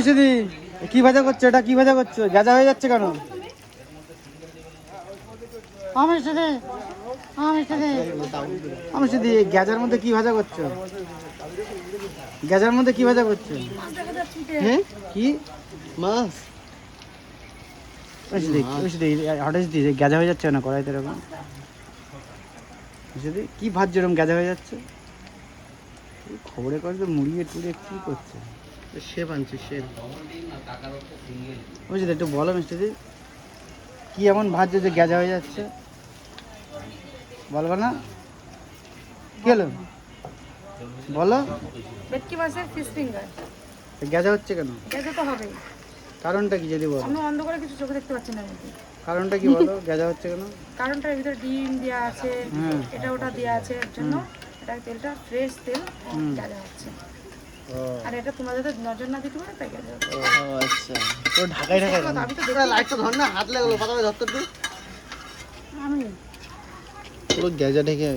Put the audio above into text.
মিষ্টি কি ভাজা করছ? এটা কি ভাজা করছ? গাজা হয়ে যাচ্ছে কেন? আমি মধ্যে কি ভাজা করছ? মধ্যে করছ? হ্যাঁ হঠাৎ দি গ্যাজা হয়ে যাচ্ছে না কড়াইতে এরকম? কি ভাজছো এরকম গ্যাজা হয়ে যাচ্ছে? খবরে কাগজে মুড়িয়ে টুড়িয়ে কি করছে? শেপ আনছি শেপ বুঝলি একটু বলো মিষ্টিদি কি এমন ভাজছো যে গ্যাজা হয়ে যাচ্ছে? বলব না? কি হলো? বলো। ভেটকি মাছের ফিশ ফিঙ্গার তো গ্যাজা হচ্ছে কেন? গেছে তো হবেই। কারণটা কি যদি বলো? আমি অন্ধ করে কিছু চোখে দেখতে পাচ্ছি না কারণটা কি বলো? গ্যাজা হচ্ছে কেন? কারণটার ভিতরে ডিম দেওয়া আছে এটা ওটা দেওয়া আছে এর জন্য এটা তেলটা ফ্রেশ তেল হুম। যা হচ্ছে। আর এটা তোমরা যাতে নজর না দিতে পারে তাই ও আচ্ছা। তো ঢাকাই ঢাকাই আমি তো তোরা লাইটটা ধর না হাত লাগল পাতা ধরতে আমি পুরো গ্যাজা ঢেকে